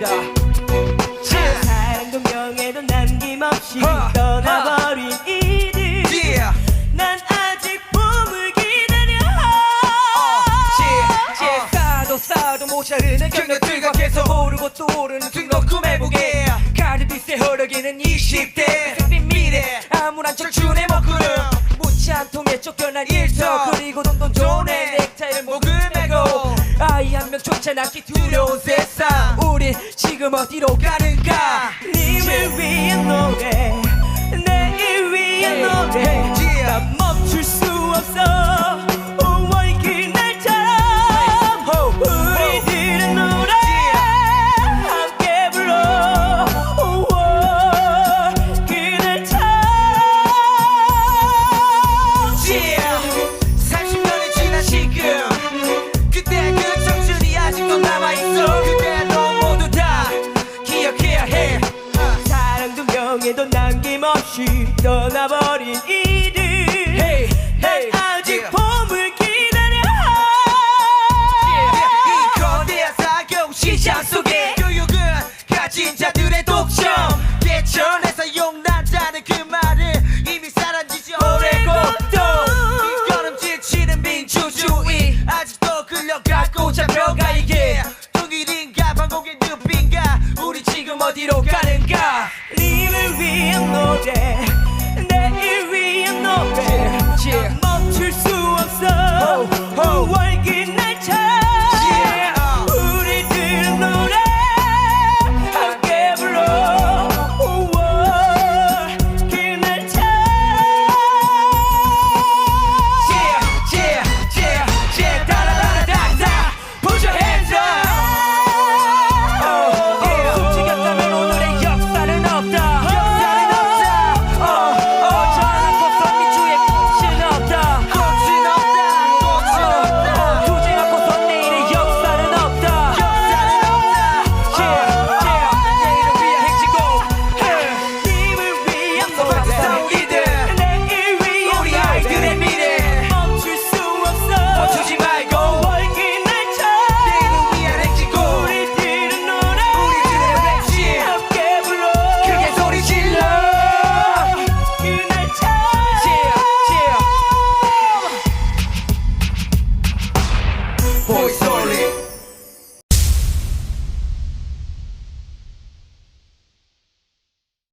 갑니다. 사랑도 명예도 남김없이 하, 떠나버린 하. 이들. Yeah. 난 아직 봄을 기다려. Uh, 싸도 싸도 모자르는 경력들과 계속 오르고 또 오르는 등록금 해보게 가리비세 흐르기는 20대. 미래. 아무런 철춘의 먹구름 못지 않통에 쫓겨난 일터. 그리고 돈돈 존에 넥타이를 목을 매고. 아이 한 명 쫓아나기 두려운 세상. 지금 어디로 가는가? 님을 예. 위한 노래 내일 위한 예. 노래. 예. 나 멈출 수 없어. 세상에도 남김없이 떠나버린 이들. Hey, hey, 난 아직 yeah. 봄을 기다려. Yeah, 이 거대한 사경 시장 속에 교육은 가진 자들의 독점. 개천에서 용난자는 그 말을 이미 사라진 지 오래고도 이걸음 질 치는 민주주의. 아직도 끌려가고 잡혀가 이게. 동일인가 방공의 늪인 우리 지금 어디로 가는가? 니를 위한 노래 내일